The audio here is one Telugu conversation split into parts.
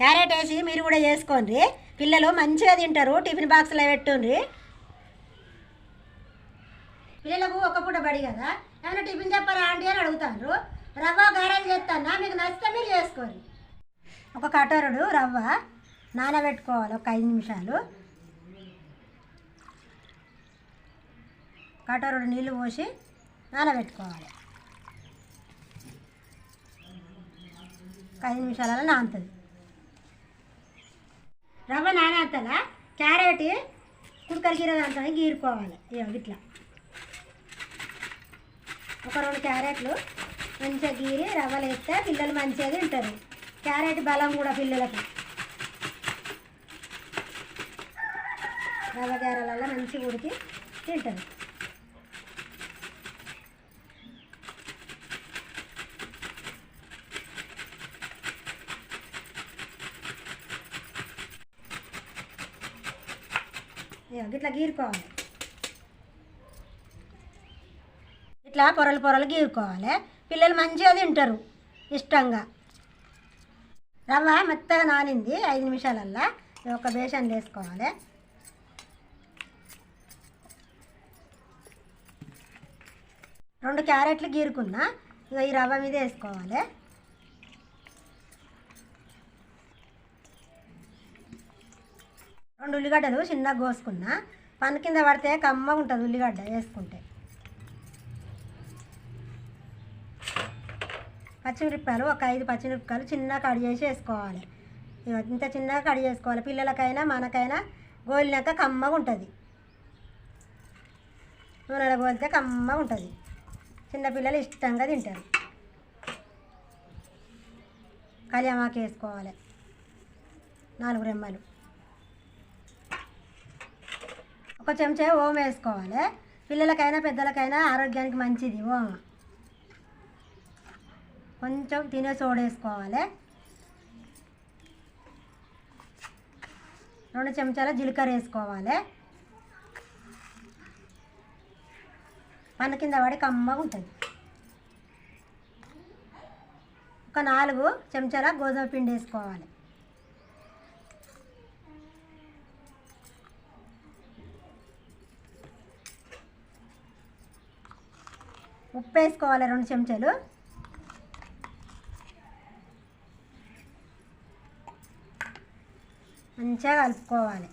క్యారెట్ వేసి మీరు కూడా చేసుకోండి పిల్లలు మంచిగా తింటారు. టిఫిన్ బాక్స్లో పెట్టుండ్రి పిల్లలకు ఒక పూట బడి కదా. ఏమైనా టిఫిన్ చెప్పారా ఆంటీ అని అడుగుతారు రవ్వ గారెలు చేస్తానా? మీకు నచ్చితే మీరు చేసుకోండి. ఒక కటోరుడు రవ్వ నానబెట్టుకోవాలి. ఒక ఐదు నిమిషాలు. కటోరుడు నీళ్ళు పోసి నానబెట్టుకోవాలి. ఒక ఐదు నిమిషాలలో నానుతుంది. రవ్వ నానేతల క్యారెట్ కుక్కర్ గీర దాంట్లో గీరుకోవాలి. ఇక ఇట్లా. ఒక రెండు క్యారెట్లు మంచిగా గీరి రవ్వలు వేస్తే పిల్లలు మంచిగా తింటారు. క్యారెట్ బలం కూడా పిల్లలకి. రవ్వ గారెలలో మంచిగా ఉడికి తింటారు. ఇట్లా గీరుకోవాలి. ఇట్లా పొరలు పొరలు గీరుకోవాలి. పిల్లలు మంచిగా తింటారు ఇష్టంగా. రవ్వ మెత్తగా నానింది ఐదు నిమిషాలల్లా. ఒక బేషన్ వేసుకోవాలి. రెండు క్యారెట్లు గీరుకున్నా ఇక ఈ రవ్వ మీద వేసుకోవాలి. రెండు ఉల్లిగడ్డలు చిన్నగా కోసుకున్నా. పన్ను కింద పడితే కమ్మగా ఉంటుంది ఉల్లిగడ్డ వేసుకుంటే. పచ్చిమిరపకాయలు ఒక ఐదు పచ్చిమిరపకాయలు చిన్నగా కట్ చేసి వేసుకోవాలి. ఇంత చిన్నగా కట్ చేసుకోవాలి. పిల్లలకైనా మనకైనా గోలినాక కమ్మగా ఉంటుంది. నూనెలో గోలితే కమ్మగా ఉంటుంది. చిన్నపిల్లలు ఇష్టంగా తింటారు. కళ్యామాకు వేసుకోవాలి. నాలుగు రెమ్మలు. ఒక చెంచా ఓం వేసుకోవాలి. పిల్లలకైనా పెద్దలకైనా ఆరోగ్యానికి మంచిది ఓం. కొంచెం తినే సోడా వేసుకోవాలి. రెండు చెంచాల జీలకర్ర వేసుకోవాలి. పన్ను కింద పడి కమ్మగా ఉంటుంది. ఒక నాలుగు చెంచాల గోధుమ పిండి వేసుకోవాలి. ఉప్పు వేసుకోవాలి రెండు చెంచాలు. మంచిగా కలుపుకోవాలి.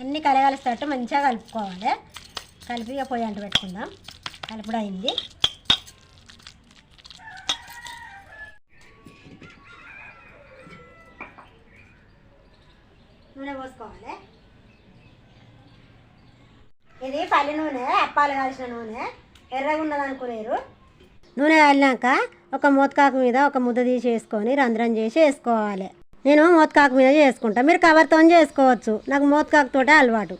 అన్నీ కలగలిసేటట్టు మంచిగా కలుపుకోవాలి. కలిపి పొయ్యి అంట పెట్టుకుందాం. కలుపుడు అయింది నూనె పోసుకోవాలి. ఇది పల్లి నూనె అప్పాలు కాల్చిన నూనె. ఎర్రగా ఉన్నది అనుకోలేరు. నూనె వెళ్ళాక ఒక మోతకాకు మీద ఒక ముద్ద తీసి వేసుకొని రంధ్రం చేసి వేసుకోవాలి. నేను మోతకాకు మీద చేసుకుంటా. మీరు కవర్తో చేసుకోవచ్చు. నాకు మోతకాకుతోటే అలవాటు.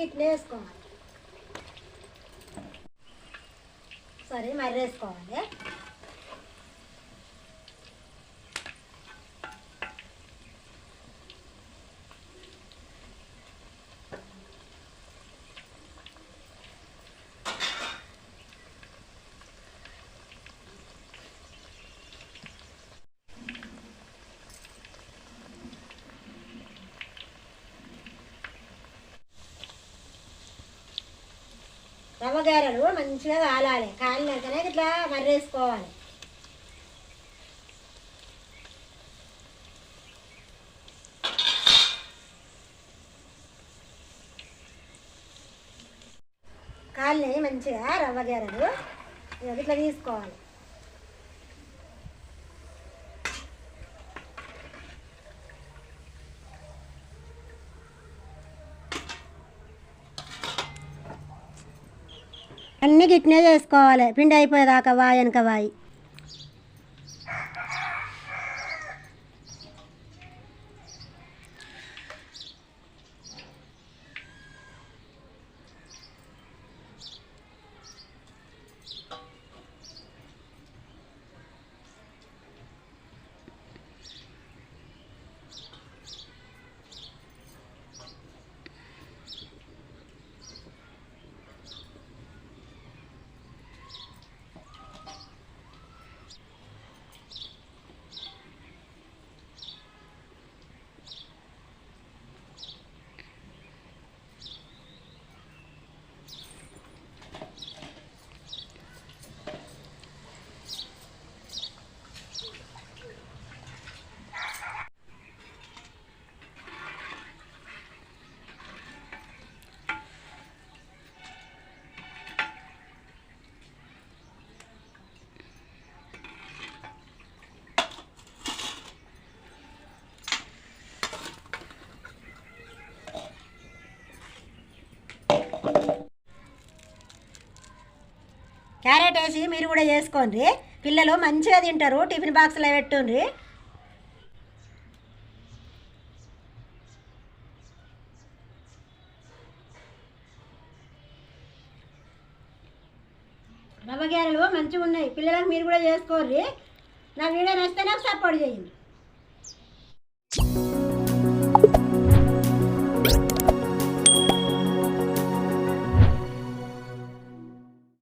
గిట్ల ఇట్లా వేసుకోవాలి సరే మరి వేసుకోవాలి కూరగాయలు మంచిగా కాలాలి. కాలినాకనే ఇట్లా మర్రేసుకోవాలి. కాలినాయి మంచిగా రవ్వ గారెలు ఇట్లా తీసుకోవాలి. అన్నీ గిట్నే చేసుకోవాలి. పిండి అయిపోయేదాకా వాయి వెనక వాయి. క్యారెట్ వేసి మీరు కూడా చేసుకోండి పిల్లలు మంచిగా తింటారు. టిఫిన్ బాక్స్లో పెట్టుండ్రి రవ్వ మంచిగా ఉన్నాయి. పిల్లలకు మీరు కూడా చేసుకోర్రి నా వీడియో నచ్చితే నాకు సపోర్ట్ చేయండి.